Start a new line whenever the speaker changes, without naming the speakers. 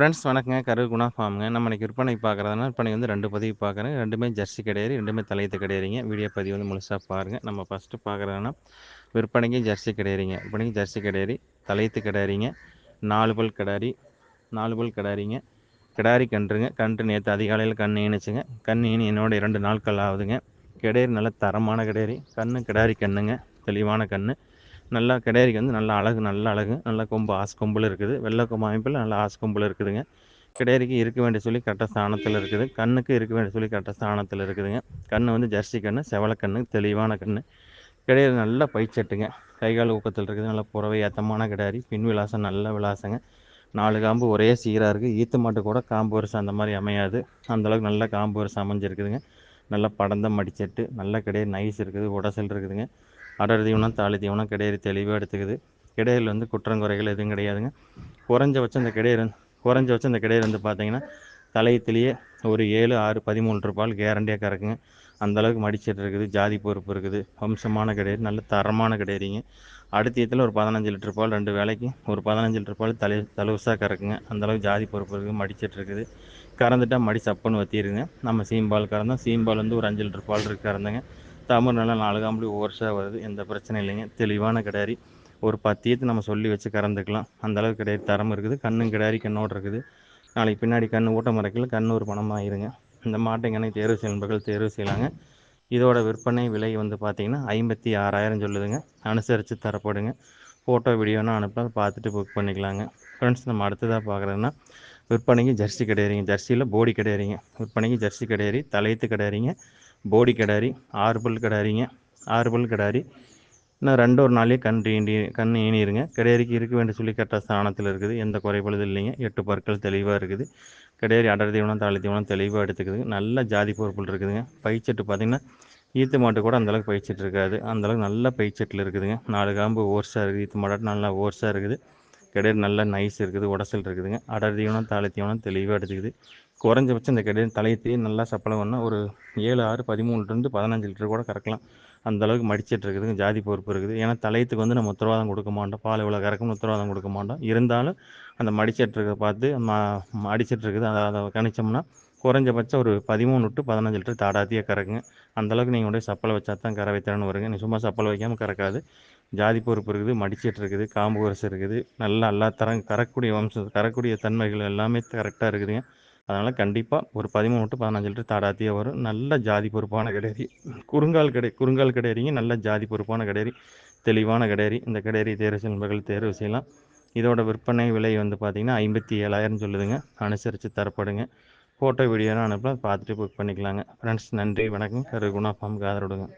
Friends வணக்கங்க. கரூர் குணா ஃபார்முங்க. நம்ம இன்றைக்கி விற்பனை பார்க்குறதுனா விற்பனை வந்து ரெண்டு பதிவு பார்க்குறேன். ரெண்டுமே ஜெர்சி கிடையாது ரெண்டுமே தலையத்து கிடையாதுங்க. வீடியோ பதிவு வந்து முழுசாக பாருங்கள் நம்ம ஃபஸ்ட்டு பார்க்குறதுனா விற்பனைக்கு ஜெர்சி கிடையாதுங்க. விற்பனைக்கு ஜெர்சி கிடையாது தலையத்து கிடையாதுங்க. நாலு பல் கிடாரி நாலு பல் கிடாரிங்க. கிடாரி கன்றுங்க. கன்று நேற்று அதிகாலையில் கண் ஈனுச்சுங்க கண் ஈனி என்னோட இரண்டு நாட்கள் ஆகுதுங்க. கிடையாது நல்ல தரமான கிடையாது. கண்ணு கிடாரி கண்ணுங்க. தெளிவான கன்று நல்லா கிடேரிக்கு வந்து நல்லா அழகு நல்ல அழகு நல்ல கொம்பு ஆசு கொம்பில் இருக்குது. வெள்ளை கொம்பு அமைப்பில் நல்லா ஆசு கொம்பில் இருக்குதுங்க. கிடையறிக்கு இருக்க வேண்டிய சொல்லி கரெக்டாக ஸ்தானத்தில் இருக்குது. கண்ணுக்கு இருக்க வேண்டிய சொல்லி கரெக்டாக ஸ்தானத்தில் இருக்குதுங்க. கண் வந்து ஜெர்சி கண்ணு செவலை தெளிவான கண்ணு. கிடையாது நல்ல பைச்சட்டுங்க. கை கால் ஊக்கத்தில் இருக்குது. நல்ல புறவை ஏத்தமான கிடாரி பின் விலாசம் நல்ல விலாசங்க. நாலு காம்பு ஒரே சீராக இருக்குது ஈத்து மாட்டு கூட காம்பு வருஷம் அந்த மாதிரி அமையாது. அந்தளவுக்கு நல்ல காம்பு வருஷம் அமைஞ்சிருக்குதுங்க. நல்ல படந்த மடிச்சட்டு நல்ல கிடையாது நைஸ் இருக்குது உடசல் இருக்குதுங்க. அடர் தீவனம் தாலி தீவனம் கிடையாது தெளிவாக எடுத்துக்குது. கிடையில் வந்து குற்றங்குறைகள் எதுவும் கிடையாதுங்க. குறைஞ்சபட்சம் இந்த கிடையிற குறைஞ்சபட்சம் இந்த கிடையாது வந்து பார்த்தீங்கன்னா தலையத்திலேயே ஒரு ஏழு ஆறு பதிமூணு ரூபாய் கேரண்டியாக கறக்குங்க. அந்தளவுக்கு மடிச்சிட்டு இருக்குது ஜாதி பொறுப்பு இருக்குது வம்சமான கிடையாது நல்ல தரமான கிடையாதுங்க அடுத்த ஒரு பதினஞ்சு லிட்டர் பால் ரெண்டு வேலைக்கு ஒரு பதினஞ்சு லிட்டர் பால் தலை தலவுசாக கறக்குங்க. அந்தளவுக்கு ஜாதி பொறுப்பு இருக்குது மடிச்சிட்டு இருக்குது. கறந்துட்டால் மடி சப்புன்னு வத்திடுங்க நம்ம சீம்பால் கறந்தோம். சீம்பால் வந்து ஒரு அஞ்சு லிட்டர் பால் இருக்கு கறந்துங்க. தமிழ் நல்லா நாலு காம்பளி ஓர்ஸாக வருது. எந்த பிரச்சனையும் இல்லைங்க. தெளிவான கிடாரி. ஒரு பத்தியத்தை நம்ம சொல்லி வச்சு கறந்துக்கலாம். அந்தளவுக்கு கிடையாது தரம் இருக்குது. கண்ணும் கிடாரி கண்ணோடு இருக்குது. நாளைக்கு பின்னாடி கண் ஊட்ட மறைக்கல. கண் ஒரு பணமாக ஆயிருங்க இந்த மாட்டைங்கனை தேர்வு செய்யணும் தேர்வு செய்யலாங்க. இதோட விற்பனை விலை வந்து பார்த்திங்கன்னா ஐம்பத்தி ஆறாயிரம் சொல்லுதுங்க. அனுசரித்து தரப்படுங்க. ஃபோட்டோ வீடியோனா அதை பார்த்துட்டு புக் பண்ணிக்கலாங்க. ஃப்ரெண்ட்ஸ் நம்ம அடுத்ததாக பார்க்குறதுன்னா விற்பனைக்கு ஜெர்சி கிடையாதுங்க ஜெர்சியில் போடி கிடையாதுங்க விற்பனைக்கு ஜெர்சி கிடையாது தலையத்து கிடையாதுங்க போடி கிடாரி ஆறு பல் கிடாரிங்க ஆறு பல் கிடாரி. இன்னும் ரெண்டு ஒரு நாளையே கண் ஈண்டி கண் ஈனிருங்க கிடையாரிக்கு இருக்க வேண்டிய சொல்லி கரெக்டாக ஸ்தானத்தில் இருக்குது. எந்த குறைபாடு இல்லைங்க. எட்டு பற்கள் தெளிவாக இருக்குது. கிடையாது அடர் தீவனம் தாழை தீவனம் தெளிவாக எடுத்துக்குது நல்ல ஜாதி பொறுப்புகள் இருக்குதுங்க. பைச்சட்டு பார்த்திங்கன்னா ஈத்து மாட்டு கூட அந்தளவுக்கு பயிற்சிட்டு இருக்காது. அந்தளவுக்கு நல்ல பைச்சட்டில் இருக்குதுங்க. நாலு காம்பு ஓர்ஸாக இருக்குது. ஈத்து மாட்டாட்டு நல்லா ஓர்ஸாக இருக்குது. கிடையாது நல்ல நைஸ் இருக்குது உடசல் இருக்குதுங்க. அடர் தீவனம் தாளி தீவனம் தெளிவாக எடுத்துக்குது. குறைஞ்சபட்சம் இந்த கிடையாது தலையத்தையே நல்லா சப்பளை பண்ணால் ஒரு ஏழு ஆறு பதிமூணுலேருந்து பதினஞ்சு லிட்டர் கூட கறக்கலாம். அந்த அளவுக்கு மடிச்சிட்டு இருக்குதுங்க ஜாதி பொறுப்பு இருக்குது. ஏன்னா தலையத்துக்கு வந்து நம்ம உத்தரவாதம் கொடுக்க மாட்டோம். பால் இவ்வளோ கறக்கும்னு உத்தரவாதம் கொடுக்க மாட்டோம். இருந்தாலும் அந்த மடிச்சிட்டு இருக்கிறத பார்த்து ம அடிச்சிட்டு இருக்குது. அதை அதை கணிச்சோம்னா குறைஞ்சபட்சம் ஒரு பதிமூணு டு பதினஞ்சு லிட்டர் தாடாத்தியாக கறக்குங்க. அந்தளவுக்கு நீங்கள் உடைய சப்பளை வச்சா தான் கற வைத்தரன்னு வருங்க. நீ சும்மா சப்பளை வைக்காமல் கறக்காது. ஜாதி பொறுப்பு இருக்குது மடிச்சிட்டு இருக்குது காம்பு வரிசை இருக்குது. நல்லா எல்லா தரம் கறக்கூடிய வம்சம் கரக்கூடிய தன்மைகள் எல்லாமே கரெக்டாக இருக்குதுங்க. அதனால் கண்டிப்பாக ஒரு பதிமூணு டு பதினஞ்சு லிட்டர் தாடாத்தியாக வரும். நல்ல ஜாதி பொறுப்பான கிடையாது குறுங்கால் கடை குறுங்கால் கிடையாதுங்க நல்ல ஜாதி பொறுப்பான கிடையாது தெளிவான கிடையாது இந்த கிடையாது தேர்வு செல்வர்கள் தேர்வு செய்யலாம். இதோட விற்பனை விலை வந்து பார்த்திங்கன்னா ஐம்பத்தி ஏழாயிரம் சொல்லுதுங்க. அனுசரித்து தரப்படுங்க. ஃபோட்டோ வீடியோலாம் அனுப்பலாம் பார்த்துட்டு புக் பண்ணிக்கலாங்க. ஃப்ரெண்ட்ஸ் நன்றி வணக்கம். கரு குணா ஃபார்முக்கு ஆதரவுடுங்க